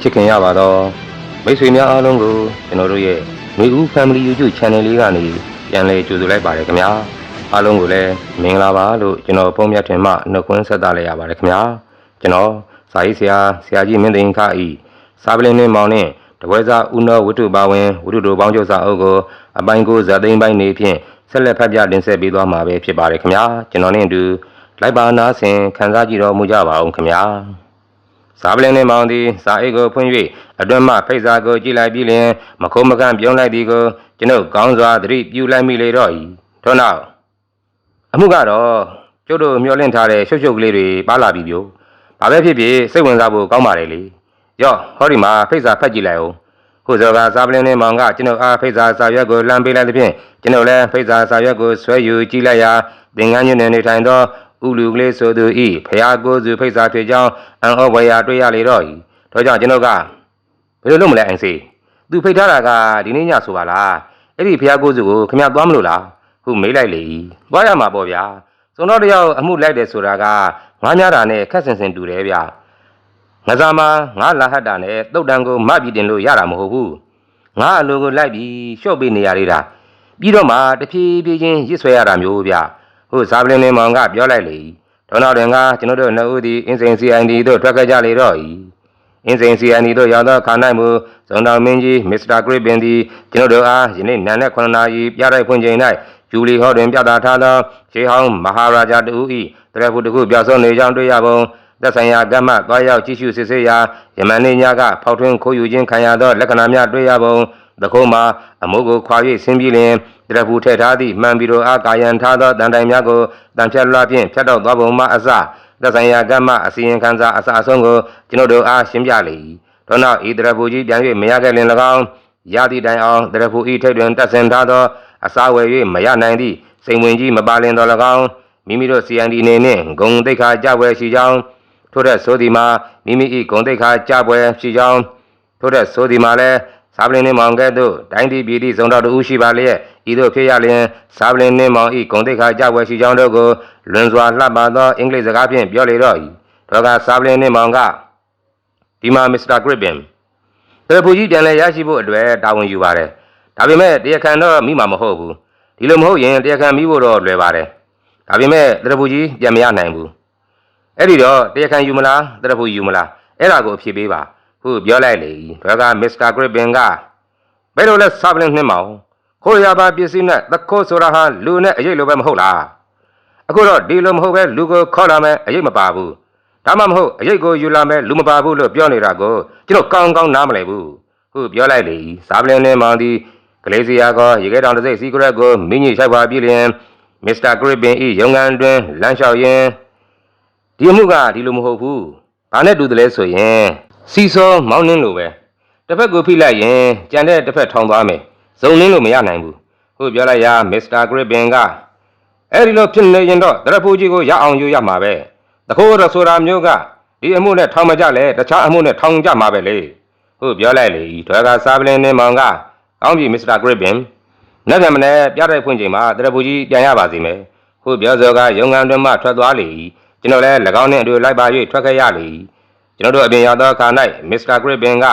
ချစ်ခင်ရပါတော့မိတ်ဆွေများအားလုံးကိုကျွန်တော်တို့ရဲ့မေဦး Family YouTube Channel လေးကနေပြန်လည်ကြိုဆိုလိုက်ပါတယ်ခင်ဗျာအားလုံးကိုလည်းမင်္ဂလာပါလို့ကျွန်တော်ပုံမြတ်ထင်မှနှုတ်ခွန်းဆက်သလိုက်ရပါတယ်ခင်ဗျာကျွန်တော်စာရေးဆရာဆရာကြီးမင်းသိန်းခဤစာပလင်းနှင်းမောင်နှင့်တပွဲစားဦးနောဝတ္ထုပါဝင်ဝတ္ထုတို့ပေါင်းချုပ်စာအုပ်ကိုအပိုင်းကိုဇာသိမ်းပိုင်းနေဖြင့်ဆက်လက်ဖတ်ပြတင်ဆက်ပေးသွားမှာပဲဖြစ်ပါတယ်ခင်ဗျာကျွန်တော်နဲ့အတူလိုက်ပါနာဆင်ခံစားကြည့်တော်မူကြပါအောင်ခင်ဗျာ စာပလင်းနှင့်မောင်သည်စာအိတ်ကိုဖွင့်၍အတွင်းမှဖိတ်စာကိုကြည့်လိုက်ပြီးလျှင်မခုံမကန့်ပြုံးလိုက်သည်ကိုကျွန်ုပ်ကောင်းစွာသတိပြုလိုက်မိလေတော့၏ထို့နောက်အမှုကတော့ကျုပ်တို့မျှော်လင့်ထားတဲ့ရှုပ်ရှုပ်ကလေးတွေပါလာပြီပြိုဘာပဲဖြစ်ဖြစ်စိတ်ဝင်စားဖို့ကောင်းပါလေလေရော့ဟောဒီမှာဖိတ်စာဖတ်ကြည့်လိုက်အောင်ခုစောကစာပလင်းနှင့်မောင်ကကျွန်ုပ်အားဖိတ်စာစာရွက်ကိုလှမ်းပေးလိုက်သဖြင့်ကျွန်ုပ်လည်းဖိတ်စာစာရွက်ကိုဆွဲယူကြည့်လိုက်ရာသင်္ကန်းညွန့်နေထိုင်သော ဥလူကလေးဆိုသူဤဖျားကိုးစုဖိတ်စာဖြစ်ကြောင်းအံဩဝေယတွေ့ရလေတော့ဤထို့ကြောင့်ကျွန်ုပ်ကဘယ်လိုလုပ်မလဲအန်စီသူဖိတ်ထားတာကဒီနေ့ညဆိုပါလားအဲ့ဒီဖျားကိုးစုကိုခမရသွားမလို့လားခုမေးလိုက်လေဤသွားရမှာပေါ့ဗျာစုံတော့တယောက်အမှုလိုက်တယ်ဆိုတာကငါးများတာနဲ့ခက်ဆင်ဆင်တူတယ်ဗျငစားမှာငါလာဟတ်တာနဲ့တုတ်တန်ကိုမပြီးတင်လို့ရတာမဟုတ်ဘူးငါအလိုကိုလိုက်ပြီးရှော့ပေးနေရသေးတာပြီးတော့မှတဖြည်းဖြည်းချင်းရစ်ဆွဲရတာမျိုးဗျ ဟုတ်ဇာပလင်းလင်းမောင်ကပြောလိုက်လေဒေါနောက်တွင်ကကျွန်တော်တို့နှစ်ဦးသည်အင်းစိန် CID တို့ထွက်ခဲ့ကြလေတော့၏အင်းစိန် CID တို့ရောက်သောခါ၌မူဇုံတော်မင်းကြီးမစ္စတာဂရစ်ပင်သည်ကျွန်တော်တို့အားယနေ့နံနက်9နာရီပြတိုက်ဖွင့်ချိန်၌ဂျူလီဟော်တွင်ပြသထားသောရှေးဟောင်းမဟာရာဂျာတူ၏တရဖူတစ်ခုပြောက်ဆုံးနေကြောင်းတွေ့ရပုံသက်ဆိုင်ရာကမ္မသွားရောက်ကြည့်ရှုစစ်ဆေးရာယမန်နေညကဖောက်ထွင်းခိုးယူခြင်းခံရသောလက္ခဏာများတွေ့ရပုံ သခုံးမှာအမိုးကိုခွာ၍ဆင်းပြီးလျင်တရဖူထည့်ထားသည့်မှန်ပြီးတော့အာကာယံထားသောတန်တိုင်များကိုတန်ဖြတ်လွှားဖြင့်ဖြတ်တော့သွားပုံမှအစသက်ဆိုင်ရာကမ္မအစီရင်ခံစာအစအဆုံးကိုကျွန်ုပ်တို့အားရှင်းပြလေ၏ထို့နောက်ဤတရဖူကြီးပြန်၍မရခဲ့လင်၎င်းရသည့်တိုင်အောင်တရဖူဤထိတ်တွင်တက်ဆင်ထားသောအစာဝယ်၍မရနိုင်သည့်စိန်ဝင်ကြီးမပါလင်တော်၎င်းမိမိတို့ CND အနေနဲ့ဂုံတိတ်ခါကြပွဲရှိကြောင်းထို့တဲ့ဆိုသည်မှာမိမိ၏ဂုံတိတ်ခါကြပွဲရှိကြောင်းထို့တဲ့ဆိုဒီမှာလဲ စာပလင်းနှင်းမောင်ကဲ့သို့တိုင်းပြည်ပြည်သည့်ဇုံတော်တူရှိပါလျက်ဤသို့ဖြစ်ရလျင်စာပလင်းနှင်းမောင်ဤဂုံတိတ်ခါကြွယ်ရှိကြောင်းတို့ကိုလွန်စွာလှပသောအင်္ဂလိပ်စကားဖြင့်ပြောလေတော့၏တော့ကစာပလင်းနှင်းမောင်ကဒီမှာမစ္စတာဂရစ်ပင်တရဖူကြီးပြန်လဲရရှိဖို့အတွက်တာဝန်ယူပါတယ်ဒါပေမဲ့တရားခံတော့မိမှာမဟုတ်ဘူးဒီလိုမဟုတ်ရင်တရားခံမိဖို့တော့လွယ်ပါတယ်ဒါပေမဲ့တရဖူကြီးပြန်မရနိုင်ဘူးအဲ့ဒီတော့တရားခံယူမလားတရဖူယူမလားအဲ့ဒါကိုအဖြေပေးပါ ခုပြောလိုက်လေဘယ်ကမစ္စတာဂရစ်ပင်ကဘယ်လိုလဲဆာပလင်းနှင်းမောင်ခိုးရပါပစ္စည်းနဲ့သခိုးဆိုတာဟာလူနဲ့အရေးလိုပဲမဟုတ်လားအခုတော့ဒီလိုမဟုတ်ပဲလူကိုခေါ်လာမယ်အရေးမပါဘူးဒါမှမဟုတ်အရေးကိုယူလာမယ်လူမပါဘူးလို့ပြောနေတာကိုကျွန်တော်ကောင်းကောင်းနားမလည်ဘူးခုပြောလိုက်လေဆာပလင်းနှင်းမောင်ဒီကလေးစီယာကရေခဲတောင်တစ်စိတ်စီကရက်ကိုမိညိရှိုက်ပါပြီလျင်မစ္စတာဂရစ်ပင်ဤရုံငန်းတွင်လမ်းလျှောက်ရင်းဒီအမှုကဒီလိုမဟုတ်ဘူး။ဘာနဲ့တူတယ်လဲဆိုရင် စီစောမောင်းနှင်းလိုပဲ။တစ်ဖက်ကိုဖိလိုက်ရင်ကြံတဲ့တစ်ဖက်ထောင်သွားမယ်။ဇုံနှင်းလို့မရနိုင်ဘူး။ဟုတ်ပြောလိုက်ရမစ္စတာဂရစ်ပင်ကအဲ့ဒီလိုဖြစ်နေရင်တော့တရဖူကြီးကိုရအောင်ယူရမှာပဲ။တခိုးတော့ဆိုတာမျိုးကဒီအမှုနဲ့ထောင်မကြလဲတခြားအမှုနဲ့ထောင်ကြမှာပဲလေ။ဟုတ်ပြောလိုက်လေ။ထွဲကစားပလင်းနှင်းမောင်ကကောင်းပြီမစ္စတာဂရစ်ပင်။နောက်ပြန်မလဲပြတဲ့ဖွင့်ချိန်မှာတရဖူကြီးပြန်ရပါစေမယ်။ဟုတ်ပြောစောကရုံငန်းတွင်မှထွက်သွားလေ၏။ကျွန်တော်လည်း၎င်းနှင့်အတူလိုက်ပါ၍ထွက်ခဲ့ရလေ၏ ကျွန်တော်တို့အပြင်ရောက်သောအခါ၌မစ္စတာဂရစ်ပင်က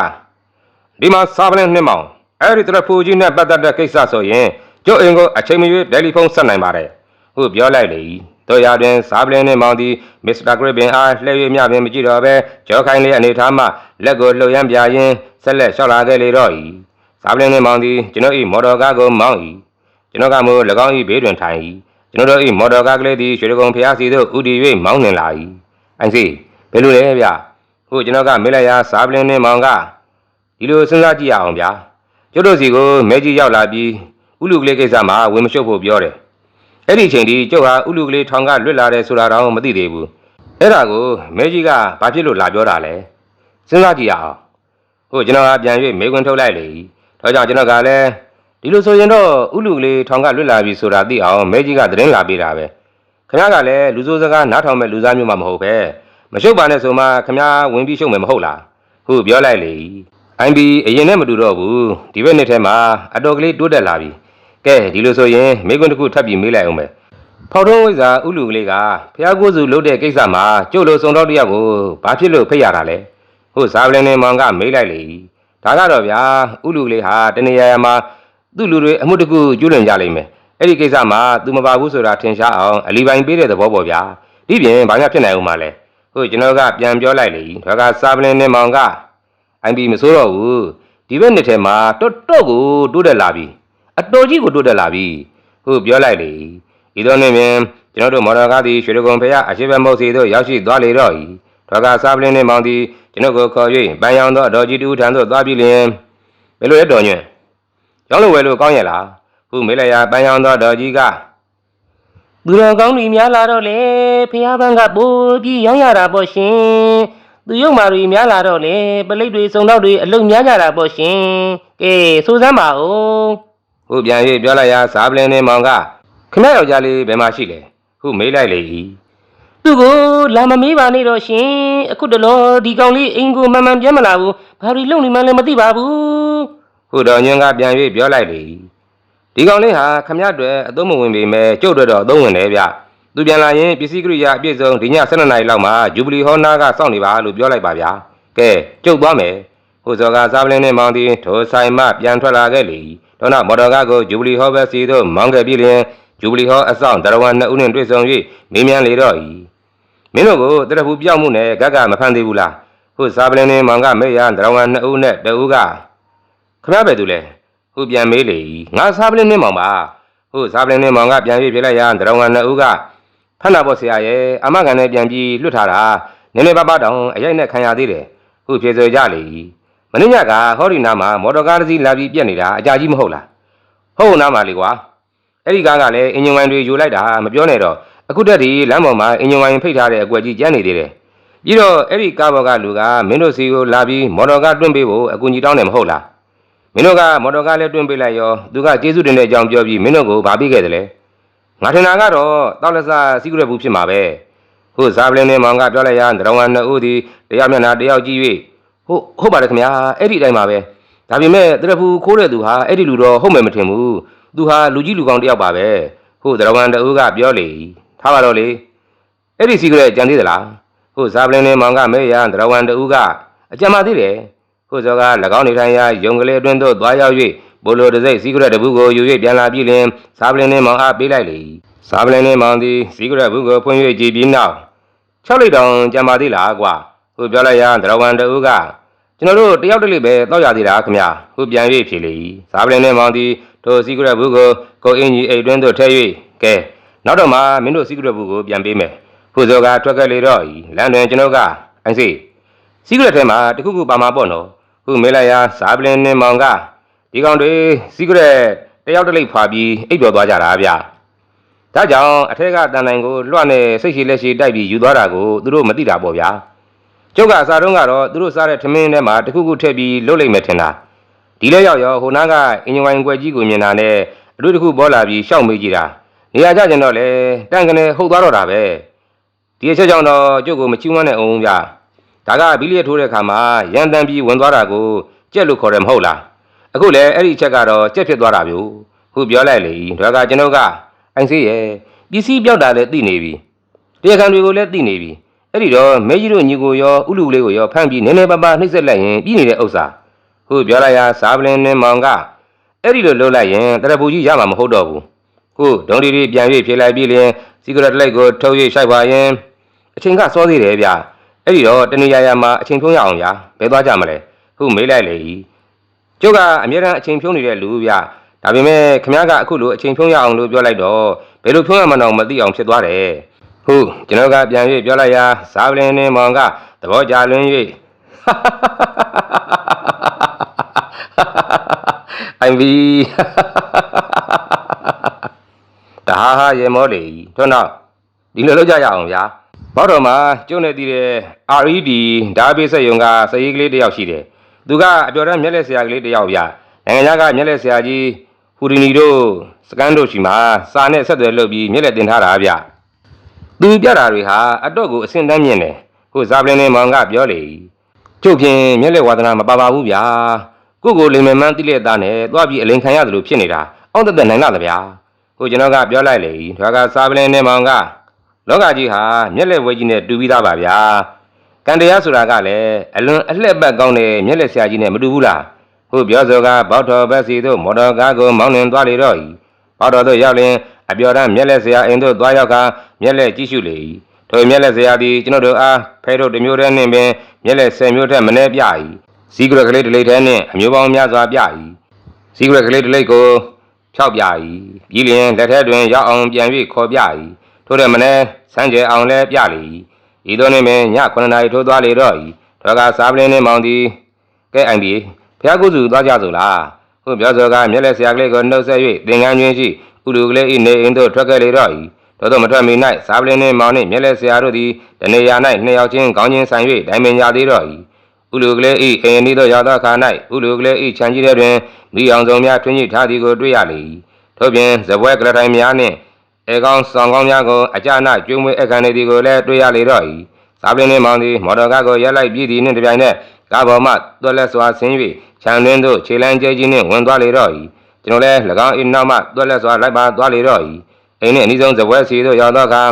ဒီမှာစာပလင်းနှင်းမောင်အဲ့ဒီတရဖူကြီးနဲ့ပတ်သက်တဲ့ကိစ္စဆိုရင်ကျုပ်အိမ်ကိုအချိန်မရွေးတယ်လီဖုန်းဆက်နိုင်ပါတယ်ဟုတ်ပြောလိုက်လေတို့ရတွင်စာပလင်းနှင်းမောင်သည်မစ္စတာဂရစ်ပင်အားလှည့်၍မြပင်မကြည့်တော့ဘဲကြောခိုင်းလေးအနေထားမှလက်ကိုလှုပ်ရမ်းပြရင်းဆက်လက်လျှောက်လာခဲ့လေတော့၏စာပလင်းနှင်းမောင်သည်ကျွန်တော်၏မော်တော်ကားကိုမောင်း၏ကျွန်တော်ကမို့၎င်း၏ဘေးတွင်ထိုင်၏ကျွန်တော်တို့၏မော်တော်ကားကလေးသည်ရွှေကုံဖျားစီသို့ဥတီ၍မောင်းနှင်လာ၏အန်စီဘယ်လိုလဲဗျ ဟုတ်ကျွန်တော်ကမေးလိုက်ရာစာပလင်းနှင်းမောင်ကဒီလိုစဉ်းစားကြည့်ရအောင်ဗျာကျုပ်တို့စီကိုမဲကြီးရောက်လာပြီးဥလူကလေးကိစ္စမှာဝင်မရှုပ်ဖို့ပြောတယ်အဲ့ဒီအချိန်ဒီကျုပ်ဟာဥလူကလေးထောင်ကလွတ်လာတယ်ဆိုတာတော့မသိသေးဘူးအဲ့ဒါကိုမဲကြီးကဘာဖြစ်လို့လာပြောတာလဲစဉ်းစားကြည့်ရအောင်ဟုတ်ကျွန်တော်ကပြန်၍မေးခွန်းထုတ်လိုက်လေဒါကြောင့်ကျွန်တော်ကလည်းဒီလိုဆိုရင်တော့ဥလူကလေးထောင်ကလွတ်လာပြီဆိုတာသိအောင်မဲကြီးကသတင်းလာပေးတာပဲခင်ဗျားကလည်းလူစိုးစကားနားထောင်မဲ့လူသားမျိုးမှမဟုတ်ပဲ မရှုပ်ပါနဲ့ဆိုမှခင်ဗျားဝင်ပြီးရှုပ်မယ်မဟုတ်လားဟုတ်ပြောလိုက်လေအိုင်ဘီအရင်နဲ့မတူတော့ဘူးဒီဘက်နှစ်ထဲမှာအတော်ကလေးတိုးတက်လာပြီကဲဒီလိုဆိုရင်မိကွန်းတစ်ခုထပ်ပြီးမေးလိုက်အောင်မယ်ဖောက်ထုံးဝိဇ္ဇာဥလူကလေးကဖះကိုးစုလုပ်တဲ့ကိစ္စမှာကျုပ်လိုစုံတော့တယောက်ကိုဘာဖြစ်လို့ဖိတ်ရတာလဲဟဟုတ်ဇာပလင်းနဲ့မောင်ကမေးလိုက်လေဒါကတော့ဗျာဥလူကလေးဟာတနေရာရာမှာသူ့လူတွေအမှုတစ်ခုကျူးလွန်ကြလိမ့်မယ်အဲ့ဒီကိစ္စမှာ तू မပါဘူးဆိုတာထင်ရှားအောင်အလီပိုင်ပေးတဲ့သဘောပေါ့ဗျာဒီပြင်ဘာမှဖြစ်နိုင်ဦးမှာလဲ ဟုတ်ကျွန်တော်ကပြန်ပြောလိုက်လေဒါကဇာပလင်းနဲ့မောင်ကအိုင်ပီမစိုးတော့ဘူးဒီဘက်နှစ်ထဲမှာတော်တော်ကိုတိုးတက်လာပြီအတော်ကြီးကိုတိုးတက်လာပြီဟုတ်ပြောလိုက်လေဒီတော့နေပြင်ကျွန်တော်တို့မော်တော်ကားသည်ရွှေဒဂုံဖေရအရှိဘမုတ်စီတို့ရောက်ရှိသွားလေတော့ဤဒါကဇာပလင်းနဲ့မောင်သည်ကျွန်တော်ကိုခေါ်၍ပန်းရောင်သောအတော်ကြီးတူထံသို့သွားပြီးလျင်ဘယ်လိုလဲတော်ညွန့်ရောင်းလို့ဝယ်လို့ကောင်းရဲ့လားခုမေးလိုက်ရပန်းရောင်သောတော်ကြီးက သူတော်ကောင်းတွေများလာတော့လေဖះဘန်းကပိုးပြီးရောင်းရတာပေါ့ရှင်သူရုပ်မာတွေများလာတော့လေပလိတ်တွေစုံတော့တွေအလုံများကြတာပေါ့ရှင်ကဲစိုးစမ်းပါဦးဟုပြန်၍ပြောလိုက်ရာဇာပလင်းနဲ့မောင်ကခမယောက်ျားလေးဘယ်မှာရှိလဲဟုမေးလိုက်လေ၏သူ့ကိုလာမမေးပါနဲ့တော့ရှင်အခုတလောဒီကောင်လေးအိမ်ကိုမှန်မှန်ပြန်မလာဘူးဘာတွေလုပ်နေမှန်းလည်းမသိပါဘူးဟုတော်ညွန့်ကပြန်၍ပြောလိုက်လေ၏ ဒီကောင်လေးဟာခမရတွေအသုံးမဝင်ပေမဲ့ကျုပ်တို့တော့အသုံးဝင်တယ်ဗျသူပြန်လာရင်ပစ္စည်းကိရိယာအပြည့်စုံဒီည12နာရီလောက်မှာဂျူဘလီဟောနာကစောင့်နေပါလို့ပြောလိုက်ပါဗျာကဲကျုပ်သွားမယ်ဟုဇော်ကဇာပလင်းနဲ့မောင်သည်ထိုဆိုင်မှပြန်ထွက်လာခဲ့လေ၏တော့နောက်မော်တော်ကားကိုဂျူဘလီဟောဘက်စီသို့မောင်းခဲ့ပြီးလျင်ဂျူဘလီဟောအဆောင်တရဝံနှစ်ဦးနှင့်တွေ့ဆုံ၍မေးမြန်းလေတော့၏မင်းတို့ကိုတရဖူပြောက်မှုနဲ့ဂက်ကမဖမ်းသေးဘူးလားဟုဇာပလင်းနဲ့မောင်ကမေးရတရဝံနှစ်ဦးနဲ့တဦးကခမရပဲသူလဲ ဟုပြန်မေးလေ၏ငါစားပလင်းနှင်းမောင်ပါဟုစားပလင်းနှင်းမောင်ကပြန်ပြေးပြလိုက်ရန်တရောင်ကန်နှစ်ဦးကဖတ်နာဖို့ဆရာရဲ့အမကန်နဲ့ပြန်ပြီးလွတ်ထားတာနည်းနည်းပါးပါးတောင်အရိုက်နဲ့ခံရသေးတယ်ဟုပြေဆိုကြလေ၏မင်းညကဟောဒီနာမှာမော်တော်ကားတစ်စီးလာပြီးပြက်နေတာအကြာကြီးမဟုတ်လားဟုတ်နားမှာလေကွာအဲ့ဒီကားကလည်းအင်ဂျင်ဝိုင်တွေယူလိုက်တာမပြောနဲ့တော့အခုတက်ဒီလမ်းပေါ်မှာအင်ဂျင်ဝိုင်ဖိတ်ထားတဲ့အကွက်ကြီးကျန်းနေသေးတယ်ပြီးတော့အဲ့ဒီကားဘော်ကလူကမင်းတို့စီကိုလာပြီးမော်တော်ကားတွန့်ပေးဖို့အကူကြီးတောင်းတယ်မဟုတ်လား မင်းတို့ကမော်တော်ကားလည်းတွင်းပေးလိုက်ရောသူကကျေးဇူးတင်တဲ့အကြောင်းပြောပြီးမင်းတို့ကိုဗာပေးခဲ့တယ်လေငါထင်တာကတော့တောက်လက်စားစီးကြရဘူးဖြစ်မှာပဲဟုတ်ဇာပလင်းနဲ့မောင်ကပြောလိုက်ရဒရောင်ဝနှစ်ဦးဒီတရားမျက်နှာတယောက်ကြည့်၍ဟုတ်ဟုတ်ပါတယ်ခင်ဗျာအဲ့ဒီအတိုင်းပါပဲဒါပေမဲ့တရဖူခိုးတဲ့သူဟာအဲ့ဒီလူတော့ဟုတ်မယ်မထင်ဘူးသူဟာလူကြီးလူကောင်းတယောက်ပါပဲဟုတ်ဒရောင်ဝတဦးကပြောလေထားပါတော့လေအဲ့ဒီစီးကြရကြံသေးသလားဟုတ်ဇာပလင်းနဲ့မောင်ကမဲရဒရောင်ဝတဦးကအကြံပါသေးတယ် ကိုစောက၎င်းနေထိုင်ရာယုံကလေးအတွင်းသို့သွားရောက်၍ဘိုလိုတစိမ့်စီကရက်တဘူးကိုယူ၍ပြန်လာပြီးလင်စားပလင်းနှင်းမောင်အားပေးလိုက်လေစားပလင်းနှင်းမောင်သည်စီကရက်ဘူးကိုဖွင့်၍ကြည်ပြီးနောက်၆လိတ်တောင်ကြံပါသေးလားကွာဟိုပြောလိုက်ရာဒရဝံတူကကျွန်တော်တို့တယောက်တစ်လိပဲတောက်ရသေးတာခင်ဗျာဟိုပြန်၍ဖြေလေစားပလင်းနှင်းမောင်သည်ထိုစီကရက်ဘူးကိုကိုအင်းကြီးအိတ်တွင်းသို့ထည့်၍ကဲနောက်တော့မှမင်းတို့စီကရက်ဘူးကိုပြန်ပေးမယ်ဟိုစောကထွက်ခဲ့လေတော့ဤလမ်းတွင်ကျွန်တော်ကအိုင်စီစီးကရက်ထဲမှာတခုခုပါမှာပေါ့နော် ခုမေးလိုက်ရာဇာပလင်းနှင်းမောင်ကဒီကောင်တွေစီးကရက်တယောက်တစ်လိပ်ဖွာပြီးအိပ်ပျော်သွားကြတာဗျဒါကြောင့်အထက်ကတန်တိုင်ကိုလွှတ်နဲ့စိတ်ရှိလက်ရှိတိုက်ပြီးယူသွားတာကိုသူတို့မသိတာပေါ့ဗျာကျုပ်ကအစားတုန်းကတော့သူတို့စားတဲ့ထမင်းထဲမှာတခုခုထည့်ပြီးလှုပ်လိုက်မယ်ထင်တာဒီလဲရောက်ရောဟိုနားကအင်ဂျင်ဝိုင်ကွက်ကြီးကိုမြင်တာနဲ့အတူတခုပေါ်လာပြီးရှောက်မေးကြည့်တာနေရာကျကျင်တော့လေတန့်ကနေဟုတ်သွားတော့တာပဲဒီအချက်ကြောင့်တော့ကျုပ်ကိုမချီးမွမ်းတဲ့အောင်ဗျာ ဒါကဘီလီယက်ထိုးတဲ့ခါမှာရန်တန်ပြီးဝင်သွားတာကိုကြက်လို့ခေါ်တယ်မဟုတ်လားအခုလည်းအဲ့ဒီအချက်ကတော့ကြက်ဖြစ်သွားတာမျိုးခုပြောလိုက်လေဒါကကျွန်တော်ကအိုင်စေးရဲ့ပစ္စည်းပြောက်တာလည်းသိနေပြီတရားခံတွေကိုလည်းသိနေပြီအဲ့ဒီတော့မဲကြီးတို့ညီကိုရောဥလူလေးကိုရောဖမ်းပြီးနည်းနည်းပါးပါနှိမ့်ဆက်လိုက်ရင်ပြီးနေတဲ့ဥစ္စာခုပြောလိုက်ရစားပလင်းနဲ့မောင်ကအဲ့ဒီလိုလှုပ်လိုက်ရင်တရပူကြီးရမှာမဟုတ်တော့ဘူးခုဒုံဒီဒီပြန်၍ဖြေလိုက်ပြီးလင်စီကရက်လိုက်ကိုထုတ်၍ရှိုက်ပါရင်အချိန်ကစောသေးတယ်ဗျ အဲ့ဒီတော့တနေရာရာမှာအချိန်ဖြုံးရအောင်ညာဘယ်သွားကြမလဲခုမေးလိုက်လေကျုပ်ကအမြဲတမ်းအချိန်ဖြုံးနေတဲ့လူဗျဒါပေမဲ့ခမ ्या ကအခုလိုအချိန်ဖြုံးရအောင်လို့ပြောလိုက်တော့ဘယ်လိုဖြုံးရမှန်းတော့မသိအောင်ဖြစ်သွားတယ်ဟုတ်ကျွန်တော်ကပြန်၍ပြောလိုက်ရာဇာပလင်းနဲ့မောင်ကသဘောကြလွန်း၍အိုင်ဗီဒါဟာဟာရေမောလေထွန်းတော့ဒီလိုလုပ်ကြရအောင်ဗျာ ဘောက်တော်မှာကျုံနေတည်တဲ့ RED ဓာတ်ပေးဆက်ယုံကစရေးကလေးတစ်ယောက်ရှိတယ်။သူကအပြော်တမ်းမျက်လက်ဆရာကလေးတစ်ယောက်ဗျ။နိုင်ငံခြားကမျက်လက်ဆရာကြီးဟူရီနီတို့စကန်တို့ရှိမှာစာနဲ့ဆက်သွယ်လုပ်ပြီးမျက်လက်တင်ထားတာဗျ။သူပြတာတွေဟာအတော့ကိုအဆင့်တန်းမြင့်တယ်။ဟိုဇာပလင်းနဲ့မောင်ကပြောလေ။ကျုပ်ဖြင့်မျက်လက်ဝါသနာမပါပါဘူးဗျာ။ကိုယ့်ကိုလိမ်မမှန်းတိလက်သားနဲ့သွားပြီးအလိန်ခံရတယ်လို့ဖြစ်နေတာ။အောင့်တက်တက်နိုင်လားဗျာ။ဟိုကျွန်တော်ကပြောလိုက်လေ။ဒါကဇာပလင်းနဲ့မောင်က လောကကြီးဟာမျက်လက်ဝဲကြီးနဲ့တူပြီးသားပါဗျာကံတရားဆိုတာကလည်းအလွန်အလှက်ပတ်ကောင်းတဲ့မျက်လက်ဆရာကြီးနဲ့မတူဘူးလားဟုတ်ပြောစောကဘောက်တော်ဘက်စီတို့မော်တော်ကားကိုမောင်းနှင်သွားလေတော့ဤဘောက်တော်တို့ရောက်လင်အပြော်တမ်းမျက်လက်ဆရာအိမ်သို့သွားရောက်ကမျက်လက်ကြည့်ရှုလေ၏ထိုမျက်လက်ဆရာသည်ကျွန်တော်တို့အားဖဲတို့တစ်မျိုးတည်းနှင့်ပင်မျက်လက်ဆယ်မျိုးထက်မနည်းပြ၏စီကရကလေးတစ်လိပ်တည်းနှင့်အမျိုးပေါင်းများစွာပြ၏စီကရကလေးတစ်လိပ်ကိုဖြောက်ပြ၏ပြီးလျင်လက်ထက်တွင်ရောက်အောင်ပြန်၍ခေါ်ပြ၏ ထို့တဲ့မနည်းစမ်းကြဲအောင်လည်းပြလေ၏ဤသို့နှင့်ပင်ည9နာရီထိုးသွားလေတော့၏ထောကစားပလင်းနှင့်မောင်သည်ကဲအိုင်ဒီဖျားကုစုသွားကြစို့လားဟုတ်ပြောစောကမျက်လက်ဆရာကလေးကိုနှုတ်ဆက်၍သင်္ကန်းကျွင်းရှိဥလူကလေး၏နေအိမ်သို့ထွက်ခဲ့လေတော့၏သောသောမထွက်မီ၌စားပလင်းနှင့်မောင်နှင့်မျက်လက်ဆရာတို့သည်တနေရာ၌နှစ်ယောက်ချင်းခေါင်းချင်းဆိုင်၍တိုင်ပင်ကြသေးတော့၏ဥလူကလေး၏အိမ်အနီးသို့ရောက်သောအခါ၌ဥလူကလေး၏ခြံကြီးထဲတွင်မိအောင်စုံများထွင်းညှိထားသည်ကိုတွေ့ရလေ၏ထို့ပြင်ဇပွဲကလထိုင်များနှင့် အေကောင်းဆောင်ကောင်းများကိုအကြနာကျွေးမွေးအခမ်းနေသည်ကိုလည်းတွေ့ရလေတော့၏စားပလင်းနှင့်မောင်သည်မော်တော်ကားကိုရက်လိုက်ပြည်သည်နှင့်တပြိုင်နက်ကားပေါ်မှတွက်လက်စွာဆင်း၍ခြံတွင်သို့ခြေလမ်းကျဲကြီးနှင့်ဝင်သွားလေတော့၏ကျွန်တော်လည်း၎င်း၏နောက်မှတွက်လက်စွာလိုက်ပါသွားလေတော့၏အိမ်နှင့်အနီးဆုံးဇပွဲစီသို့ရောက်သောအခါ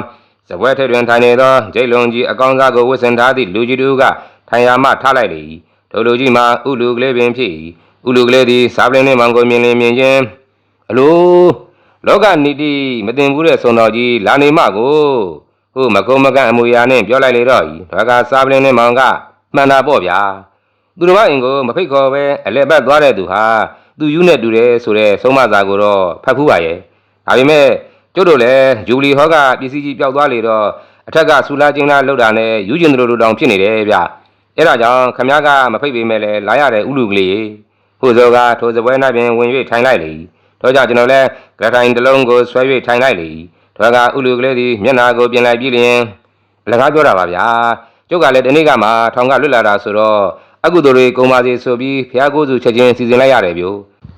ဇပွဲထက်တွင်ထိုင်နေသောဂျိတ်လုံးကြီးအကောင်းစားကိုဝတ်ဆင်ထားသည့်လူကြီးတို့ကထိုင်ရာမှထားလိုက်လေ၏ထိုလူကြီးမှာဥလူကလေးပင်ဖြစ်၏ဥလူကလေးသည်စားပလင်းနှင့်မောင်ကိုမြင်လင်မြင်ချင်းအလို လောကနီတိမတင်ဘူးတဲ့ဆုံတော်ကြီးလာနေမှကိုဟုတ်မကုန်းမကန့်အမူအရာနှင့်ပြောလိုက်လေတော့၏ဒါကစားပလင်းနှင့်မောင်ကမှန်တာပေါ့ဗျာသူတော်မအင်ကိုမဖိတ်ခေါ်ပဲအလဲပတ်သွားတဲ့သူဟာသူယူနဲ့တူတယ်ဆိုတဲ့ဆုံးမစာကိုတော့ဖတ်ဖူးပါရဲ့ဒါပေမဲ့ကျုပ်တို့လည်းဂျူလီဟောကပစ္စည်းကြီးပျောက်သွားလေတော့အထက်ကဆူလာချင်းလာလောက်တာနဲ့ယူကျင်တို့လိုတောင်ဖြစ်နေတယ်ဗျအဲ့ဒါကြောင့်ခမ ्या ကမဖိတ်ပေးမဲ့လဲလာရတဲ့ဥလူကလေးဟိုစောကထိုစပွဲ၌ပင်ဝင်၍ထိုင်လိုက်လေ တော့ကြောင့်ကျွန်တော်လည်းဂရထိုင်တစ်လုံးကိုဆွဲ၍ထိုင်လိုက်လေတော့ကဥလူကလေးသည်မျက်နာကိုပြင်လိုက်ပြီးလျင်အလကားပြောတာပါဗျာကျုပ်ကလည်းဒီနေ့ကမှထောင်ကလွတ်လာတာဆိုတော့အကုသိုလ်တွေကုန်ပါစေဆိုပြီးဖះကိုးစုချက်ချင်းစီစဉ်လိုက်ရတယ်ဗျို့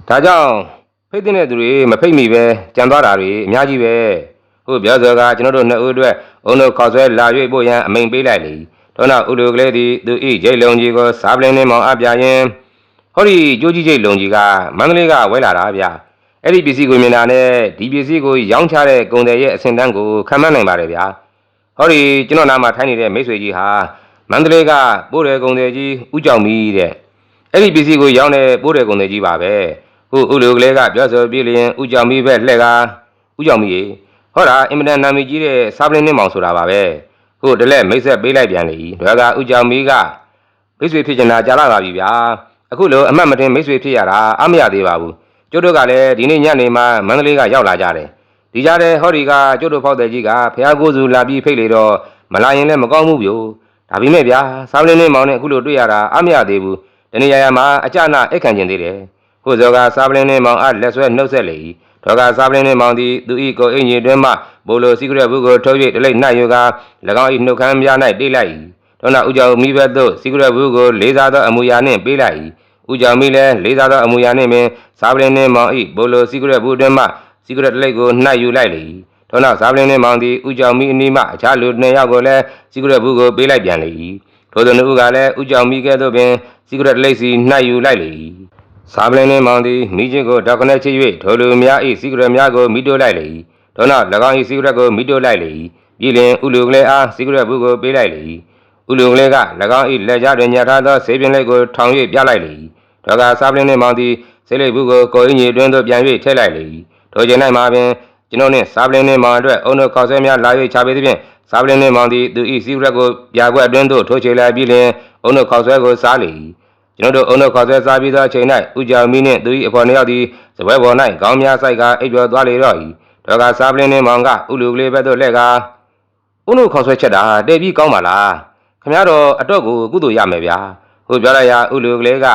ဒါကြောင့်ဖိတ်တဲ့သူတွေမဖိတ်မိပဲကြံသွားတာတွေအများကြီးပဲဟုတ်ပြောစောကကျွန်တော်တို့နှစ်ဦးအတွက်အုံတို့ခေါ်ဆွဲလာ၍ပို့ရန်အမိန်ပေးလိုက်လေတော့နောက်ဥလူကလေးသည်သူဤဂျိတ်လုံကြီးကိုစားပလင်းနှင်းမောင်အပ်ပြရင်ဟောဒီကြိုးကြီးဂျိတ်လုံကြီးကမန္တလေးကဝဲလာတာဗျ အဲ့ဒီပစ္စည်းကိုမြင်တာနဲ့ဒီပစ္စည်းကိုရောင်းချတဲ့ကုန်တယ်ရဲ့အစင်တန်းကိုခံမနိုင်ပါတယ်ဗျာဟောဒီကျွန်တော်နားမှာထိုင်းနေတဲ့မိတ်ဆွေကြီးဟာမန္တလေးကပိုးတယ်ကုန်တယ်ကြီးဥကြောင်မီတဲ့အဲ့ဒီပစ္စည်းကိုရောင်းတဲ့ပိုးတယ်ကုန်တယ်ကြီးပါပဲခုဥလူကလေးကပြောဆိုပြလျင်ဥကြောင်မီပဲလှက်ကဥကြောင်မီရေဟောတာအင်မတန်နာမည်ကြီးတဲ့စားပလင်းနှင်းမောင်ဆိုတာပါပဲခုတလက်မိတ်ဆက်ပေးလိုက်ပြန်လေဒါကဥကြောင်မီကမိတ်ဆွေဖြစ်ချင်တာကြားလာပါပြီဗျာအခုလိုအမှတ်မတင်မိတ်ဆွေဖြစ်ရတာအမရသေးပါဘူး ကျုပ်တို့ကလည်းဒီနေ့ညနေမှမန္တလေးကရောက်လာကြတယ်ဒီကြားထဲဟောဒီကကျုပ်တို့ဖောက်တဲ့ကြီးကဖះကိုးစုလာပြီးဖိတ်လေတော့မလာရင်လည်းမကောင်းဘူးဗျို့ဒါပေမဲ့ဗျာစားပလင်းလေးမောင်နဲ့အခုလိုတွေ့ရတာအမရသေးဘူးတနေ့ရရမှာအကြနာအိတ်ခံကျင်သေးတယ်ဟိုဇောကစားပလင်းလေးမောင်အလက်ဆွဲနှုတ်ဆက်လေ၏ဒေါကစားပလင်းလေးမောင်သည်သူဤကိုအင်ကြီးတွင်မှဘိုလိုစီကရက်ဘူးကိုထုတ်၍တလိမ့်နှံ့ယူကာ၎င်း၏နှုတ်ခမ်းများ၌တိတ်လိုက်၏ဒေါနာဥကြောင်မိဘက်သို့စီကရက်ဘူးကိုလေးစားသောအမူအရာနှင့်ပေးလိုက်၏ ဥကြောင်မိလည်းလေးစားသောအမူအရာနှင့်ပင်စားပလင်းလေးမောင်၏ဘိုလိုစီကရက်ဘူးတွင်မှစီကရက်တလိမ့်ကိုနှံ့ယူလိုက်လေ၏ဒေါနာစားပလင်းလေးမောင်သည်ဥကြောင်မိအနီးမှအခြားလူနှစ်ယောက်ကိုလည်းစီကရက်ဘူးကိုပေးလိုက်ပြန်လေ၏ထိုသူနှစ်ဦးကလည်းဥကြောင်မိကဲ့သို့ပင်စီကရက်တလိမ့်စီနှံ့ယူလိုက်လေ၏စားပလင်းလေးမောင်သည်မိချင်းကိုဒေါက်ကနေချစ်၍ထိုလူများ၏စီကရက်များကိုမိတိုးလိုက်လေ၏ဒေါနာ၎င်း၏စီကရက်ကိုမိတိုးလိုက်လေ၏ပြည်လင်ဥလူကလေးအားစီကရက်ဘူးကိုပေးလိုက်လေ၏ဥလူကလေးက၎င်း၏လက်ကြားတွင်ညှပ်ထားသောဆေးပြင်းလေးကိုထောင်၍ပြလိုက်လေ၏ ဒေါကစားပလင်းလေးမောင်သည်ဆေးလိပ်ဘူးကိုကိုအင်းကြီးတွင်သို့ပြန်၍ထည့်လိုက်လေ၏ထိုချိန်၌မှာပင်ကျွန်တော်နှင့်စားပလင်းလေးမောင်အတွက်အုံတို့ခေါက်ဆွဲများလာ၍ချပေးသည်ဖြင့်စားပလင်းလေးမောင်သည်သူ၏စီကရက်ကိုပြာကွက်အတွင်းသို့ထိုးချေလိုက်ပြီးလျှင်အုံတို့ခေါက်ဆွဲကိုစားလေ၏ကျွန်တော်တို့အုံတို့ခေါက်ဆွဲစားပြီးသောအချိန်၌ဥကြောင်မီနှင့်သူ၏အဖော်နှစ်ယောက်သည်စပွဲပေါ်၌ခေါင်းများဆိုင်ကအိပ်ပျော်သွားလေတော့၏ဒေါကစားပလင်းလေးမောင်ကဥလူကလေးဘက်သို့လှည့်ကားအုံတို့ခေါက်ဆွဲချက်တာတည်ပြီးကောင်းပါလားခမရတော့အတော့ကိုကုသိုလ်ရမယ်ဗျာဟုတ်ပြောလိုက်ရဥလူကလေးက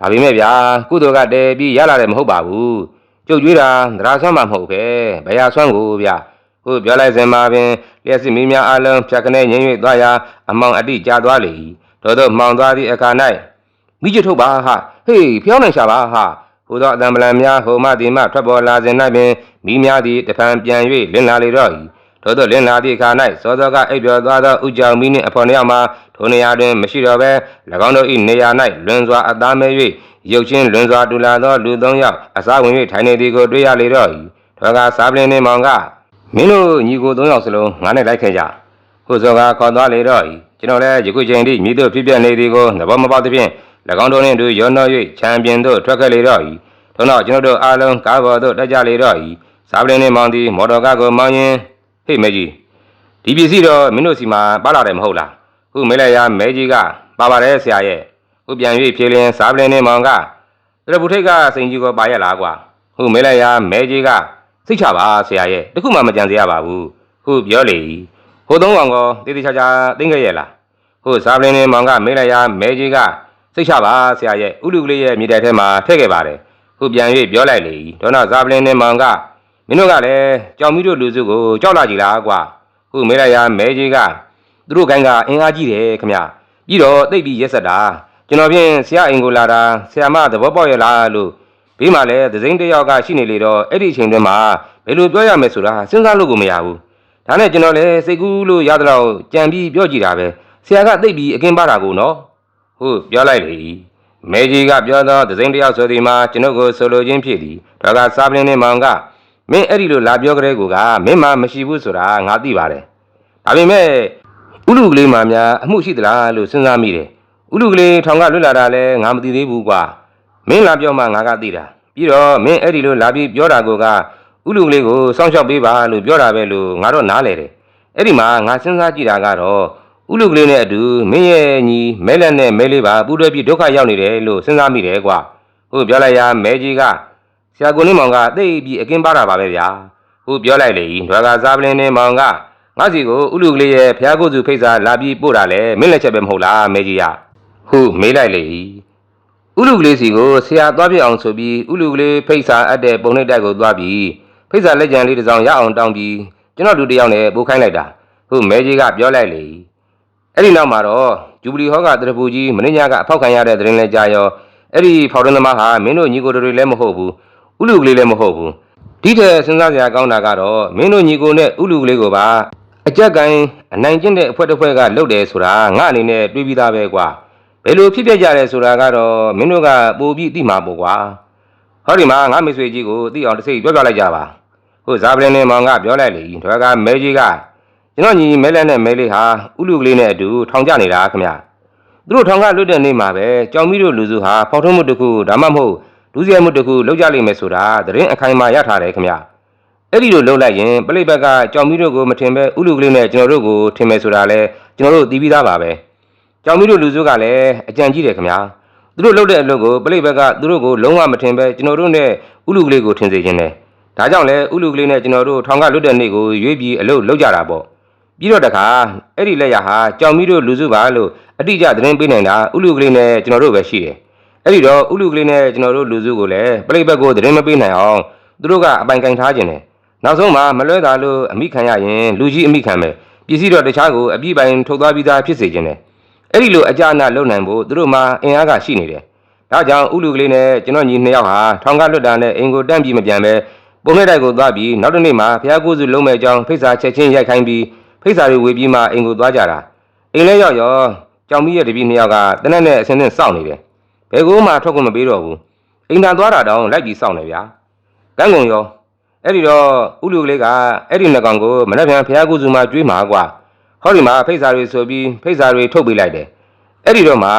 ဒါပေမဲ့ဗျာကုသိုလ်ကတည်ပြီးရလာတယ်မဟုတ်ပါဘူးကျုပ်ကြွေးတာသရာဆွမ်းမှမဟုတ်ပဲဘယ်ဟာဆွမ်းကိုဗျာဟုပြောလိုက်စဉ်မှာပင်လျှက်စစ်မီးများအလုံးဖြတ်ကနေငိမ့်၍သွားရာအမောင်အတိကျသွားလေ၏ထို့သောမှောင်သွားသည့်အခါ၌မိကျထုတ်ပါဟာဟေးဖျောင်းနိုင်ရှာပါဟာဟူသောအတံပလံများဟိုမှဒီမှထွက်ပေါ်လာစဉ်၌ပင်မိများသည်တဖန်ပြန်၍လင်းလာလေတော့၏ ထို့သောလင်းလာသည့်အခါ၌စောစောကအိပ်ပျော်သွားသောဥကြောင်မီနှင့်အဖော်နှစ်ယောက်မှာထိုနေရာတွင်မရှိတော့ဘဲ၎င်းတို့၏နေရာ၌လွန်စွာအသားမဲ၍ရုပ်ချင်းလွန်စွာတူလာသောလူသုံးယောက်အစာဝင်၍ထိုင်နေသည်ကိုတွေ့ရလေတော့၏ထိုကစားပလင်းနှင့်မောင်ကမင်းတို့ညီကိုသုံးယောက်စလုံးငါနဲ့လိုက်ခဲ့ကြဟိုစောကခေါ်သွားလေတော့ဤကျွန်တော်လည်းယခုချိန်ထိမိတို့ဖြစ်ပြနေသည်ကိုသဘောမပေါက်သဖြင့်၎င်းတို့နှင့်အတူရောနှော၍ချန်ပီယံသို့ထွက်ခဲ့လေတော့၏ထို့နောက်ကျွန်တော်တို့အားလုံးကားပေါ်သို့တက်ကြလေတော့၏စားပလင်းနှင့်မောင်သည်မော်တော်ကားကိုမောင်းရင်း ဟေ့မဲကြီးဒီပစ္စည်းတော့မင်းတို့စီမှာပါလာတယ်မဟုတ်လားခုမေးလိုက်ရမဲကြီးကပါပါတယ်ဆရာရဲ့ခုပြန်၍ဖြေလင်းစားပလင်းနှင့်မောင်ကတရပူထိတ်ကစိန်ကြီးကိုပါရက်လားကွာခုမေးလိုက်ရမဲကြီးကစိတ်ချပါဆရာရဲ့တခုမှမကြံစေရပါဘူးခုပြောလေဟိုသုံးကောင်ကောတေးသေးချာချာသိမ့်ခဲ့ရဲ့လားဟုတ်စားပလင်းနေမောင်ကမေးလိုက်ရမဲကြီးကစိတ်ချပါဆရာရဲ့ဥလူကလေးရဲ့မြေတိုင်ထဲမှာထည့်ခဲ့ပါတယ်ဟုတ်ပြန်၍ပြောလိုက်လေဒေါနာစားပလင်းနေမောင်က မင်းတို့ကလည်းကြောင်မီတို့လူစုကိုကြောက်လာကြည်လားကွာဟုတ်မေးလိုက်ရမဲကြီးကသူတို့ကိုင်းကအင်အားကြီးတယ်ခမပြီးတော့တိတ်ပြီးရက်ဆက်တာကျွန်တော်ဖြင့်ဆရာအင်ကိုလာတာဆရာမသဘောပေါက်ရလားလို့ဘေးမှာလည်းသစိမ့်တစ်ယောက်ကရှိနေလေတော့အဲ့ဒီအချိန်တွင်းမှာဘယ်လိုပြောရမလဲဆိုတာစဉ်းစားလို့ကိုမရဘူးဒါနဲ့ကျွန်တော်လည်းစိတ်ကူးလို့ရသလောက်ကြံပြီးပြောကြည့်တာပဲဆရာကသိပ်ပြီးအကင်းပါတာကိုနော်ဟုတ်ပြောလိုက်လေမဲကြီးကပြောတော့ဒဇိန်တယောက်ဆိုဒီမှာကျွန်ုပ်ကိုဆိုလိုခြင်းဖြစ်သည်ဒါကစားပလင်းနဲ့မောင်က မင်းအဲ့ဒီလိုလာပြောကြတဲ့ကူကမင်းမှမရှိဘူးဆိုတာငါသိပါတယ်ဒါပေမဲ့ဥလူကလေးမှများအမှုရှိသလားလို့စဉ်းစားမိတယ်ဥလူကလေးထောင်ကလွတ်လာတာလည်းငါမသိသေးဘူးကွာမင်းလာပြောမှငါကသိတာပြီးတော့မင်းအဲ့ဒီလိုလာပြီးပြောတာကိုကဥလူကလေးကိုစောင့်ရှောက်ပေးပါလို့ပြောတာပဲလို့ငါတော့နားလေတယ်အဲ့ဒီမှာငါစဉ်းစားကြည့်တာကတော့ဥလူကလေးနဲ့အတူမင်းရဲ့ညီမဲလက်နဲ့မဲလေးပါပူတွဲပြီးဒုက္ခရောက်နေတယ်လို့စဉ်းစားမိတယ်ကွာဟုတ်ပြောလိုက်ရမဲကြီးကဆ ရာကိုနေမောင်ကသိပြီးအကင်းပါတာပါပဲဗျာဟုတ်ပြောလိုက်လေဒွါကစားပလင်းနေမောင်ကငါစီကိုဥလူကလေးရဲ့ဖျားကိုစုဖိတ်စာလာပြီးပို့တာလေမင်းလက်ချက်ပဲမဟုတ်လားမဲကြီးကဟုတ်မေးလိုက်လေဥလူကလေးစီကိုဆရာသွားပြအောင်ဆိုပြီးဥလူကလေးဖိတ်စာအပ်တဲ့ပုံနှိပ်တိုက်ကိုသွားပြီးဖိတ်စာလက်ကျန်လေးတစ်စောင်ရအောင်တောင်းပြီးကျွန်တော်လူတစ်ယောက်နဲ့ပို့ခိုင်းလိုက်တာဟုတ်မဲကြီးကပြောလိုက်လေအဲ့ဒီနောက်မှာတော့ဂျူဘလီဟောကတရပူကြီးမင်းညာကအဖောက်ခံရတဲ့သတင်းလဲကြာရောအဲ့ဒီဖော်ရင်းသမားဟာမင်းတို့ညီကိုတို့တွေလည်းမဟုတ်ဘူး ဥလူကလေးလည်းမဟုတ်ဘူးဒီထက်စဉ်းစားစရာကောင်းတာကတော့မင်းတို့ညီကိုနဲ့ဥလူကလေးကိုပါအကြက်ကိုင်းအနိုင်ကျင့်တဲ့အဖွဲ့တစ်ဖွဲ့ကလုပ်တယ်ဆိုတာငါအနေနဲ့တွေးပြီးသားပဲကွာဘယ်လိုဖြစ်ပြကြရဲဆိုတာကတော့မင်းတို့ကပိုပြီးသိမှာပေါ့ကွာဟောဒီမှာငါမိတ်ဆွေကြီးကိုသိအောင်တစ်စိတ်ပြောပြလိုက်ကြပါဟုတ်ဇာပလင်းနဲ့မောင်ကပြောလိုက်လေဒါကမဲကြီးကကျွန်တော်ညီမဲလက်နဲ့မဲလေးဟာဥလူကလေးနဲ့အတူထောင်ကြနေတာခင်ဗျသူတို့ထောင်ကလွတ်တဲ့နေ့မှာပဲကြောင်မီတို့လူစုဟာဖောက်ထုံးမှုတစ်ခုဒါမှမဟုတ် ဒုစရိုက်မှုတစ်ခုလုပ်ကြလိမ့်မယ်ဆိုတာသတင်းအခိုင်အမာရထားတယ်ခင်ဗျအဲ့ဒီလိုလုပ်လိုက်ရင်ပြိပက်ကကြောင်မီတို့ကိုမထင်ပဲဥလူကလေးနဲ့ကျွန်တော်တို့ကိုထင်မယ်ဆိုတာလဲကျွန်တော်တို့သိပြီးသားပါပဲကြောင်မီတို့လူစုကလည်းအကြံကြီးတယ်ခင်ဗျာသူတို့လုပ်တဲ့အလုပ်ကိုပလိတ်ဘက်ကသူတို့ကိုလုံးဝမထင်ပဲကျွန်တော်တို့နဲ့ဥလူကလေးကိုထင်စေခြင်းတယ်ဒါကြောင့်လဲဥလူကလေးနဲ့ကျွန်တော်တို့ထောင်ကလွတ်တဲ့နေ့ကိုရွေးပြီးအလုပ်လုပ်ကြတာပေါ့ပြီးတော့တခါအဲ့ဒီလက်ရဟာကြောင်မီတို့လူစုပါလို့အတိအကျသတင်းပေးနိုင်တာဥလူကလေးနဲ့ကျွန်တော်တို့ပဲရှိတယ် အဲ့ဒီတော့ဥလူကလေးနဲ့ကျွန်တော်တို့လူစုကိုလည်းပလိတ်ဘက်ကိုသတင်းမပေးနိုင်အောင်သူတို့ကအပိုင်ကင်ထားခြင်းတယ်နောက်ဆုံးမှာမလွဲတာလို့အမိခံရရင်လူကြီးအမိခံမယ်ပစ္စည်းတော့တခြားကိုအပြည့်ပိုင်ထုတ်သွားပြီးသားဖြစ်စေခြင်းတယ်အဲ့ဒီလိုအကြအနလုံနိုင်ဖို့သူတို့မှာအင်အားကရှိနေတယ်။ဒါကြောင့်ဥလူကလေးနဲ့ကျွန်တော်ညီနှစ်ယောက်ဟာထောင်ကလွတ်တာနဲ့အင်ကိုတန့်ပြီးမပြန်ပဲပုံနဲ့တိုက်ကိုသွားပြီးနောက်တစ်နေ့မှာဖះကိုစုလုံးမဲ့အကြောင်းဖိတ်စာချက်ချင်းရိုက်ခိုင်းပြီးဖိတ်စာတွေဝေပြီးမှအင်ကိုသွားကြတာ။အိမ်လဲရောက်ရောကြောင်မီးရဲ့တပည့်နှစ်ယောက်ကတနက်နဲ့အစင်းစင်းစောင့်နေတယ်။ ဘယ်ကိုမှထွက်ခွင့်မပေးတော့ဘူး။အိမ်သာသွားတာတောင်လိုက်ပြီးစောင့်နေဗျာ။ကန်းကုန်ရောအဲ့ဒီတော့ဥလူကလေးကအဲ့ဒီနှစ်ကောင်ကိုမနေ့ပြန်ဖះကိုစုမှကျွေးမှာကွာ။ဟောဒီမှာဖိတ်စာတွေဆိုပြီးဖိတ်စာတွေထုတ်ပေးလိုက်တယ်။အဲ့ဒီတော့မှ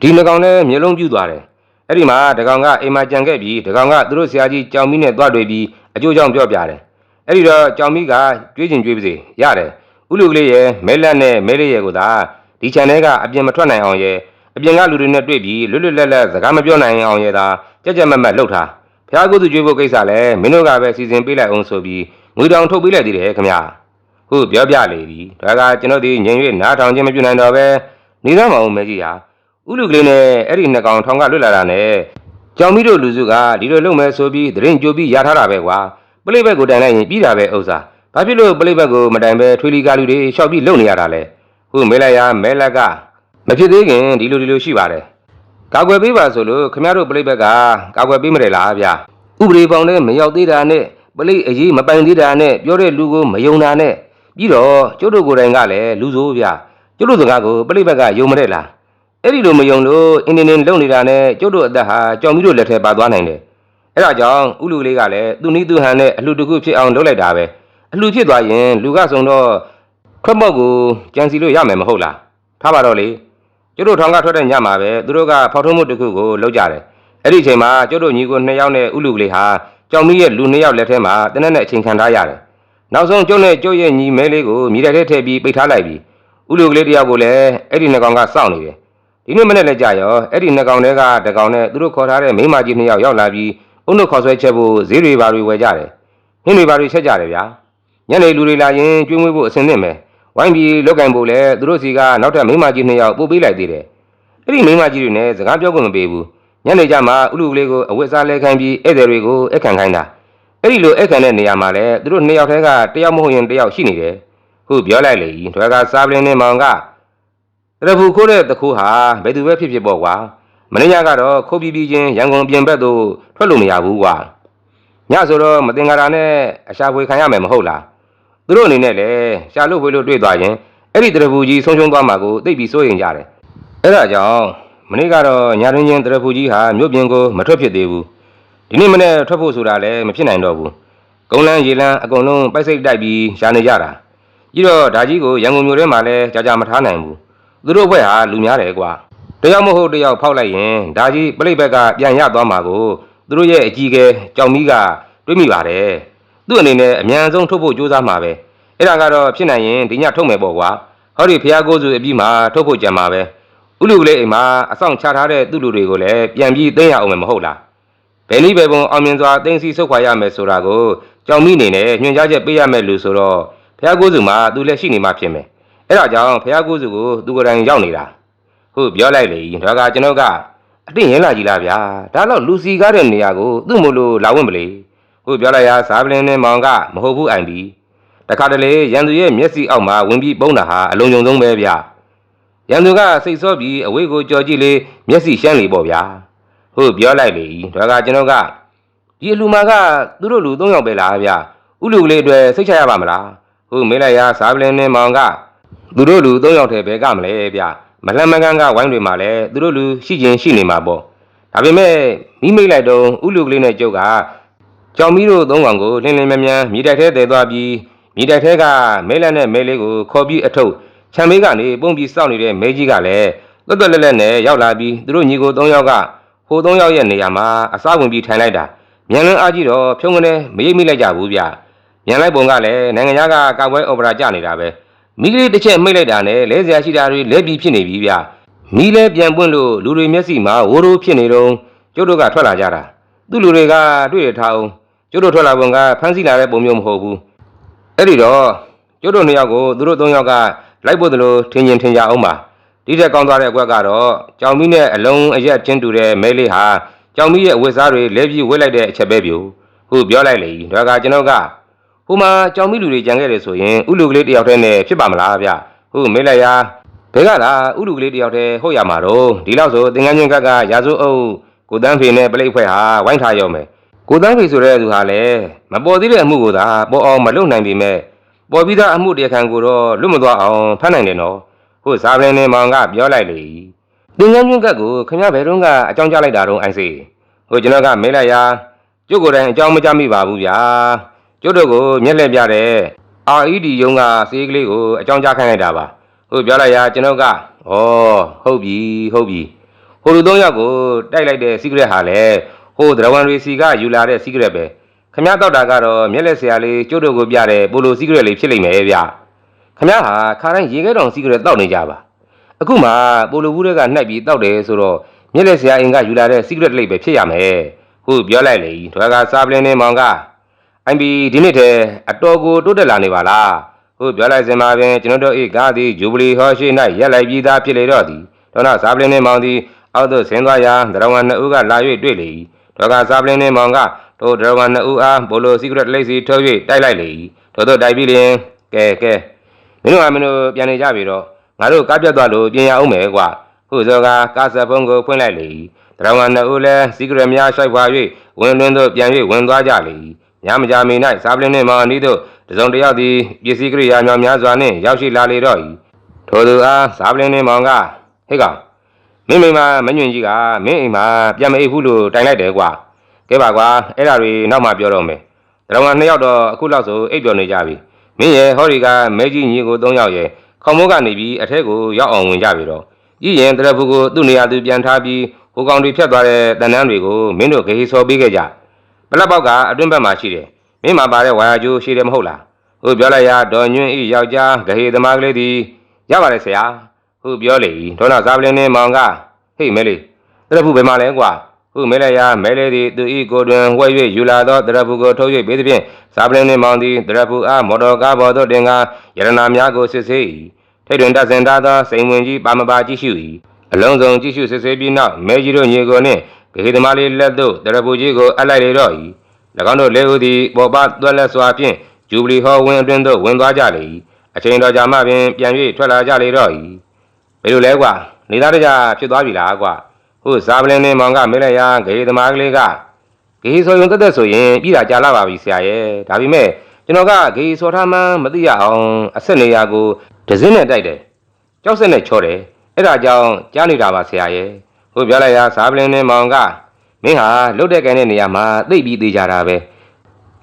ဒီနှကောင်လည်းမျိုးလုံးပြူသွားတယ်အဲ့ဒီမှာတကောင်ကအိမ်မှာကြံခဲ့ပြီးတကောင်ကသူတို့ဆရာကြီးကြောင်မီနဲ့တွားတွေ့ပြီးအကျိုးကြောင့်ပြောပြတယ်အဲ့ဒီတော့ကြောင်မီကကြွေးကျင်ကြွေးပါစေရတယ်ဥလူကလေးရဲ့မဲလက်နဲ့မဲလေးရဲ့ကိုသာဒီခြံထဲကအပြင်မထွက်နိုင်အောင်ရဲ့ အပြင်ကလူတွေနဲ့တွေ့ပြီးလွတ်လွတ်လပ်လပ်စကားမပြောနိုင်အောင်ရဲ့သာကြက်ကြက်မက်မက်လှုပ်ထားဖះကုသကြွေးဖို့ကိစ္စလည်းမင်းတို့ကပဲစီစဉ်ပေးလိုက်အောင်ဆိုပြီးငွေတောင်ထုတ်ပေးလိုက်သေးတယ်ခင်ဗျာဟုတ်ပြောပြလေပြီဒါကကျွန်တော်ဒီငြိမ်၍နားထောင်ခြင်းမပြုနိုင်တော့ပဲနေသားမအောင်မဲကြီးဟာဥလူကလေးနဲ့အဲ့ဒီနှစ်ကောင်ထောင်ကလွတ်လာတာနဲ့ကြောင်မီတို့လူစုကဒီလိုလုပ်မယ်ဆိုပြီးသတရင်ကြိုပြီးရထားတာပဲကွာပလိဘက်ကိုတိုင်လိုက်ရင်ပြီးတာပဲဥစ္စာဘာဖြစ်လို့ပလိဘက်ကိုမတိုင်ပဲထွေလီကာလူတွေရှောက်ပြီးလုပ်နေရတာလဲဟုတ်မဲလိုက်ရမဲလက်က မဖြစ်သေးခင်ဒီလိုဒီလိုရှိပါတယ်ကာကွယ်ပေးပါဆိုလို့ခမရတို့ပလိဘက်ကကာကွယ်ပေးမတယ်လားဗျာဥပဒေပေါင်းနဲ့မရောက်သေးတာနဲ့ပလိအရေးမပိုင်သေးတာနဲ့ပြောတဲ့လူကိုမယုံတာနဲ့ပြီးတော့ကျုပ်တို့ကိုယ်တိုင်ကလည်းလူဆိုးဗျကျုပ်တို့စကားကိုပြိပက်ကယုံမတဲ့လားအဲ့ဒီလိုမယုံလို့အင်းနေနေလုံနေတာနဲ့ကျုပ်တို့အသက်ဟာကြောင်ပြီးတို့လက်ထဲပါသွားနိုင်တယ်အဲ့ဒါကြောင့်ဥလူကလေးကလည်းသူနီးသူဟန်နဲ့အလှတစ်ခုဖြစ်အောင်လုပ်လိုက်တာပဲအလှဖြစ်သွားရင်လူကဆုံတော့ခွက်မော့ကိုကြံစီလို့ရမယ်မဟုတ်လားထားပါတော့လေ ကျတို့ထောင်ကထွက်တဲ့ညမှာပဲသူတို့ကဖောက်ထုံးမှုတစ်ခုကိုလုပ်ကြတယ်အဲ့ဒီအချိန်မှာကျတို့ညီကိုနှစ်ယောက်နဲ့ဥလူကလေးဟာကြောင်မီးရဲ့လူနှစ်ယောက်လက်ထဲမှာတနက်နဲ့အချိန်ခံထားရတယ်နောက်ဆုံးကျုပ်နဲ့ကျုပ်ရဲ့ညီမဲလေးကိုမြေတိုက်ထဲထည့်ပြီးပိတ်ထားလိုက်ပြီးဥလူကလေးတစ်ယောက်ကိုလည်းအဲ့ဒီနှစ်ကောင်ကစောင့်နေတယ်ဒီနေ့မနေ့လည်းကြာရောအဲ့ဒီနှစ်ကောင်တွေကတကောင်နဲ့သူတို့ခေါ်ထားတဲ့မိန်းမကြီးနှစ်ယောက်ရောက်လာပြီးအုံတို့ခေါ်ဆွဲချက်ဖို့ဈေးတွေဘာတွေဝယ်ကြတယ်ဟင်းတွေဘာတွေချက်ကြတယ်ဗျာညနေလူတွေလာရင်ကျွေးမွေးဖို့အဆင်သင့်ပဲ ဝိုင်းပြီးလောက်ကင်ဖို့လဲသူတို့စီကနောက်ထပ်မိန်းမကြီးနှစ်ယောက်ပို့ပေးလိုက်သေးတယ်အဲ့ဒီမိန်းမကြီးတွေနဲ့စကားပြောခွင့်မပေးဘူးညနေကျမှဥလူကလေးကိုအဝတ်စားလဲခိုင်းပြီးဧည့်သည်တွေကိုအခန့်ခိုင်းတာအဲ့ဒီလိုအခန့်တဲ့နေရာမှာလဲသူတို့နှစ်ယောက်တည်းကတယောက်မဟုတ်ရင်တယောက်ရှိနေတယ်ခုပြောလိုက်လေထွဲကစားပလင်းနဲ့မောင်ကတရဖူခိုးတဲ့တခိုးဟာဘယ်သူပဲဖြစ်ဖြစ်ပေါ့ကွာမင်းညကတော့ခိုးပြီးပြီးချင်းရန်ကုန်ပြင်ဘက်သို့ထွက်လို့မရဘူးကွာညဆိုတော့မတင်္ကာရာနဲ့အရှာဖွေခံရမယ်မဟုတ်လား သူတို့အနေနဲ့လည်းရှာလို့ဖွေလို့တွေ့သွားရင်အဲ့ဒီတရဖူကြီးဆုံးရှုံးသွားမှာကိုသိပြီးစိုးရင်ကြတယ်အဲ့ဒါကြောင့်မနေ့ကတော့ညာရင်းချင်းတရဖူကြီးဟာမြို့ပြင်ကိုမထွက်ဖြစ်သေးဘူးဒီနေ့မနေ့ထွက်ဖို့ဆိုတာလည်းမဖြစ်နိုင်တော့ဘူးကုန်းလန်းရေလန်းအကုန်လုံးပိုက်စိတ်တိုက်ပြီးရှာနေကြတာပြီးတော့ဒါကြီးကိုရန်ကုန်မြို့ထဲမှာလည်းကြာကြာမထားနိုင်ဘူးသူတို့ဘက်ဟာလူများတယ်ကွာတယောက်မဟုတ်တယောက်ဖောက်လိုက်ရင်ဒါကြီးပြိတ်ဘက်ကပြန်ရသွားမှာကိုသူတို့ရဲ့အကြီးကဲကြောင်မီးကတွေးမိပါတယ် သူ့အနေနဲ့အမြန်ဆုံးထုတ်ဖို့ကြိုးစားမှာပဲအဲ့ဒါကတော့ဖြစ်နိုင်ရင်ဒီညထုတ်မယ်ပေါ့ကွာဟောဒီဖះကိုးစုအပြီးမှာထုတ်ဖို့ကြံမှာပဲဥလူကလေးအိမ်မှာအဆောင်ချထားတဲ့သူ့လူတွေကိုလည်းပြန်ပြီးသိမ်းရအောင်မယ်မဟုတ်လားဘယ်နည်းပဲပုံအောင်မြင်စွာသိမ်းစီဆုတ်ခွာရမယ်ဆိုတာကိုကြောင်မီးအနေနဲ့ညွှန်ကြားချက်ပေးရမယ်လို့ဆိုတော့ဖះကိုးစုမှာသူလည်းရှိနေမှဖြစ်မယ်အဲ့ဒါကြောင့်ဖះကိုးစုကိုသူကိုယ်တိုင်ရောက်နေတာဟုတ်ပြောလိုက်လေဒါကကျွန်တော်ကအတင်းရင်လာကြီးလားဗျာဒါတော့လူစီကားတဲ့နေရာကိုသူ့မို့လို့လာဝင်မလေ ဟုတ်ပြောလိုက်ရဇာပလင်းနဲ့မောင်ကမဟုတ်ဘူးအိုင်ပြီတခါတလေရန်သူရဲ့မျက်စိအောက်မှာဝင်ပြီးပုံးတာဟာအလုံးစုံဆုံးပဲဗျာရန်သူကစိတ်ဆော့ပြီးအဝေးကိုကြော်ကြည့်လေမျက်စိရှမ်းလေပေါ့ဗျာဟုတ်ပြောလိုက်လေဒါကကျွန်တော်ကဒီအလူမာကသူတို့လူ၃ယောက်ပဲလားဗျာဥလူကလေးအတွက်စိတ်ချရပါမလားဟုတ်မေးလိုက်ရဇာပလင်းနဲ့မောင်ကသူတို့လူ၃ယောက်တည်းပဲကမလဲဗျာမလှမ်းမကန်းကဝိုင်းတွေမှာလည်းသူတို့လူရှိချင်းရှိနေမှာပေါ့ဒါပေမဲ့မိမိတ်လိုက်တော့ဥလူကလေးနဲ့ကျုပ်က ကြောင်မီးတို့သုံးကောင်ကိုလင်းလင်းမြန်မြန်မြေတိုက်ထဲတည်သွားပြီးမြေတိုက်ထဲကမဲလက်နဲ့မဲလေးကိုခေါ်ပြီးအထုပ်ခြံမေးကနေပုံပြီးစောင့်နေတဲ့မဲကြီးကလည်းတွတ်တွတ်လက်လက်နဲ့ရောက်လာပြီးသူတို့ညီကို၃ယောက်ကဟို၃ယောက်ရဲ့နေရာမှာအစားဝင်ပြီးထိုင်လိုက်တာမြန်လွန်းအားကြီးတော့ဖြုံးကနေမရိပ်မိလိုက်ကြဘူးဗျမြန်လိုက်ပုံကလည်းနိုင်ငံသားကကောက်ပွဲအော်ပရာကြနေတာပဲမိကလေးတစ်ချက်မိတ်လိုက်တာနဲ့လဲစရာရှိတာတွေလဲပြီးဖြစ်နေပြီဗျမီးလဲပြန်ပွင့်လို့လူတွေမျက်စိမှာဝိုးရိုးဖြစ်နေတော့ကျုပ်တို့ကထွက်လာကြတာသူ့လူတွေကတွေ့ရထားအောင် ကျုပ်တို့ထွက်လာပုံကဖမ်းဆီးလာတဲ့ပုံမျိုးမဟုတ်ဘူးအဲ့ဒီတော့ကျုပ်တို့နှစ်ယောက်ကိုသူတို့သုံးယောက်ကလိုက်ဖို့တလို့ထင်ရင်ထင်ကြအောင်ပါဒီတက်ကောင်းသွားတဲ့အကွက်ကတော့ကြောင်မီးနဲ့အလုံးအရက်ချင်းတူတဲ့မဲလေးဟာကြောင်မီးရဲ့အဝတ်စားတွေလဲပြီးဝတ်လိုက်တဲ့အချက်ပဲပြူခုပြောလိုက်လေဒါကကျွန်တော်ကဟိုမှာကြောင်မိလူတွေကြံခဲ့တယ်ဆိုရင်ဥလူကလေးတယောက်တည်းနဲ့ဖြစ်ပါမလားဗျဟုတ်မေးလိုက်ရဘဲကလားဥလူကလေးတယောက်တည်းဟုတ်ရမှာတော့ဒီလောက်ဆိုသင်္ကန်းချင်းကကရာဇိုးအုပ်ကိုတန်းဖေနဲ့ပလိတ်ဖွဲ့ဟာဝိုင်းထားရောမယ် ကိုတန်းဖေဆိုတဲ့သူဟာလည်းမပေါ်သေးတဲ့အမှုကိုသာပေါ်အောင်မလုပ်နိုင်ပေမဲ့ပေါ်ပြီးသားအမှုတရားခံကိုတော့လွတ်မသွားအောင်ဖမ်းနိုင်တယ်နော်ဟုတ်ဇာပလင်းနဲ့မောင်ကပြောလိုက်လေသင်္ကန်းချင်းကကိုခင်ဗျဘယ်တော့ကအကြောင်းကြားလိုက်တာတော့အိုင်စေဟုတ်ကျွန်တော်ကမေးလိုက်ရကျုပ်ကိုယ်တိုင်အကြောင်းမကြားမိပါဘူးဗျာကျုပ်တို့ကိုမျက်လှည့်ပြတဲ့ RED ရုံးကစေးကလေးကိုအကြောင်းကြားခိုင်းလိုက်တာပါဟုတ်ပြောလိုက်ရကျွန်တော်ကဩဟုတ်ပြီဟုတ်ပြီဟိုလူသုံးယောက်ကိုတိုက်လိုက်တဲ့ secret ဟာလေ ဟိုဒရဝန်ရီစီကယူလာတဲ့ secret ပဲခမ ्या တောက်တာကတော့မျက်လက်ဆရာလေးကျုပ်တို့ကိုပြတဲ့ပိုလို secret လေးဖြစ်လိမ့်မယ်ဗျခမ ्या ဟာခါတိုင်းရေခဲတောင် secret တောက်နေကြပါအခုမှပိုလိုဘူးတွေကနှိုက်ပြီးတောက်တယ်ဆိုတော့မျက်လက်ဆရာအင်ကယူလာတဲ့ secret လေးပဲဖြစ်ရမယ်ဟုတ်ပြောလိုက်လေထွဲကစားပလင်းနေမောင်ကအိုင်ဘီဒီနေ့တည်းအတော်ကိုတိုးတက်လာနေပါလားဟုတ်ပြောလိုက်စင်ပါပင်ကျွန်တော်တို့ဤကားသည်ဂျူဘလီဟောရှိ၌ရက်လိုက်ပြီးသားဖြစ်လေတော့သည်ဒေါနာဇာပလင်းနှင့်မောင်သည်အောက်သို့ဆင်းသွားရာဒရဝံနှစ်ဦးကလာ၍တွေ့လေ၏ ဒေါကဇာပလင်းနှင့်မောင်ကတို့ဒရဝံနှစ်ဦးအားဘိုလိုစီကရက်လိတ်စီထုတ်၍တိုက်လိုက်လေ၏ထို့သောတိုက်ပြီးလျင်ကဲကဲမင်းတို့ကမင်းတို့ပြန်နေကြပြီတော့ငါတို့ကားပြတ်သွားလို့ပြင်ရအောင်မယ်ကွာဟုတ်သောကကားဆက်ဖုံးကိုဖွင့်လိုက်လေ၏ဒရဝံနှစ်ဦးလည်းစီကရက်များရှိုက်ဖွာ၍ဝင်လွင်သို့ပြန်၍ဝင်သွားကြလေ၏ညမကြမီ၌ဇာပလင်းနှင့်မောင်အနီးသို့တစုံတစ်ယောက်သည်ပစ္စည်းကိရိယာများများစွာနှင့်ရောက်ရှိလာလေတော့၏ထိုသူအားဇာပလင်းနှင့်မောင်ကဟေ့ကောင် မင်းမိမမညွန့်ကြီးကမင်းအိမ်မှာပြန်မအိပ်ဘူးလို့တိုင်လိုက်တယ်ကွာကဲပါကွာအဲ့ဒါတွေနောက်မှပြောတော့မယ်တရဝံနှစ်ယောက်တော့အခုလောက်ဆိုအိပ်ပျော်နေကြပြီမင်းရဲ့ဟောဒီကမဲကြီးညီကို၃ယောက်ရဲ့ခခေါမိုးကနေပြီးအထက်ကိုရောက်အောင်ဝင်ကြပြီတော့ကြည့်ရင်တရဖူကိုသူ့နေရာသူပြန်ထားပြီးဟိုကောင်တွေဖြတ်သွားတဲ့တန်တန်းတွေကိုမင်းတို့ဂေဟစော်ပေးခဲ့ကြပလက်ပေါက်ကအတွင်းဘက်မှာရှိတယ်မင်းမှာပါတဲ့ဝါယာကျိုးရှိတယ်မဟုတ်လားဟုတ်ပြောလိုက်ရဒေါ်ညွန့်ဤယောက်ျားဂေဟသမားကလေးဒီရပါတယ်ဆရာ ဟုတ်ပြောလေဒေါနာဇာပလင်းနဲ့မောင်ကဟေ့မဲလေးတရဖူဘယ်မှာလဲကွာဟုတ်မဲလိုက်ရမဲလေးဒီသူဤကိုတွင်ဝှဲ့၍ယူလာသောတရဖူကိုထုတ်၍ပေးသည်ဖြင့်ဇာပလင်းနှင့်မောင်သည်တရဖူအားမော်တော်ကားပေါ်သို့တင်ကားယရနာများကိုစစ်ဆေး၏ထိတ်တွင်တဆင်သားသောစိန်ဝင်ကြီးပါမပါကြည့်ရှု၏အလုံးစုံကြည့်ရှုစစ်ဆေးပြီးနောက်မဲကြီးတို့ညီကိုနှင့်ဂေသမားလေးလက်သို့တရဖူကြီးကိုအပ်လိုက်လေတော့၏၎င်းတို့လေးဦးသည်ပေါ်ပသွက်လက်စွာဖြင့်ဂျူဘလီဟောဝင်းအတွင်းသို့ဝင်သွားကြလေ၏အချိန်တော်ကြာမှပင်ပြန်၍ထွက်လာကြလေတော့၏ ဘယ်လိုလဲကွာနေသားတကြဖြစ်သွားပြီလားကွာဟုတ်ဇာပလင်းနှင့်မောင်ကမဲလိုက်ရာဂေသမားကလေးကဂေဆိုရင်တက်တက်ဆိုရင်ပြည်တာကြာလာပါပြီဆရာရဲ့ဒါပေမဲ့ကျွန်တော်ကဂေဆိုထားမှန်းမသိရအောင်အဆက်နေရကိုဒဇင်းနဲ့တိုက်တယ်ကြောက်စက်နဲ့ချောတယ်အဲ့ဒါကြောင့်ကြားနေတာပါဆရာရဲ့ဟိုပြောလိုက်ရဇာပလင်းနဲ့မောင်ကမင်းဟာလုတ်တဲ့ကန်တဲ့နေရာမှာသိပ်ပြီးသေးကြတာပဲ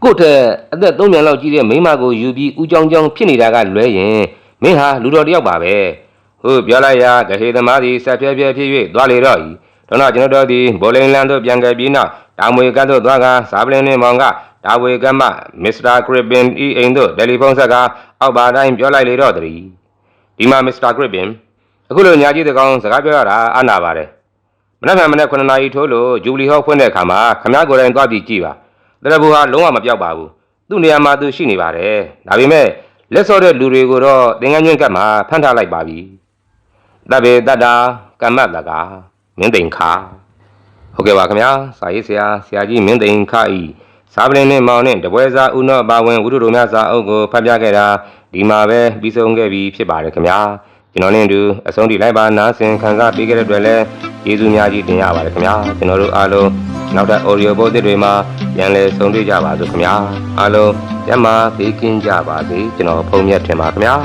ကို့ထက်အသက်၃မြန်လောက်ကြီးတဲ့မိန်းမကိုယူပြီးဦးကြောင်ကြောင်ဖြစ်နေတာကလွဲရင်မင်းဟာလူတော်တစ်ယောက်ပါပဲ ဟိုပြောလိုက်ရဂဟေသမားသည်ဆက်ပြဲပြဲဖြစ်၍သွားလေတော့ဤတော့တော့ကျွန်တော်တို့သည်ဘောလင်းလန်တို့ပြန်ခဲ့ပြီးနောက်တာမွေကတ်တို့သွားကစားပလင်းနဲ့မောင်ကတာဝေကမမစ္စတာဂရစ်ပင်ဤအိမ်တို့တယ်လီဖုန်းဆက်ကအောက်ပါတိုင်းပြောလိုက်လေတော့တည်းဒီမှာမစ္စတာဂရစ်ပင်အခုလိုညာကြီးတကောင်စကားပြောရတာအနာပါတယ်မနေ့ကမနေ့9နာရီထိုးလို့ဂျူဘလီဟောဖွင့်တဲ့အခါမှာခမ ्या ကိုယ်တိုင်သွားပြီးကြည့်ပါတရဘူဟာလုံးဝမပြောက်ပါဘူးသူ့နေရာမှာသူရှိနေပါတယ်ဒါပေမဲ့လက်စော့တဲ့လူတွေကိုတော့သင်္ကန်းညွန့်ကတ်မှာဖမ်းထားလိုက်ပါပြီ တဘေတတ္တာကမ္မတကာမင်းသိန်ခါဟုတ်ကဲ့ပါခင်ဗျာစာရေးဆရာဆရာကြီးမင်းသိန်ခဤစာပလင်းနဲ့မောင်နဲ့တပွဲစားဦးနော့ပါဝင်ဝိတုတို့များစာအုပ်ကိုဖတ်ပြခဲ့တာဒီမှာပဲပြီးဆုံးခဲ့ပြီဖြစ်ပါတယ်ခင်ဗျာကျွန်တော်နဲ့အတူအဆုံးထိလိုက်ပါနားဆင်ခံစားပေးခဲ့တဲ့အတွက်လည်းကျေးဇူးများကြီးတင်ရပါတယ်ခင်ဗျာကျွန်တော်တို့အားလုံးနောက်ထပ် audio ပို့သစ်တွေမှာပြန်လည်ဆုံတွေ့ကြပါစို့ခင်ဗျာအားလုံးကျမ်းမာပေးကင်းကြပါစေကျွန်တော်ဖုန်းမြတ်ထင်ပါခင်ဗျာ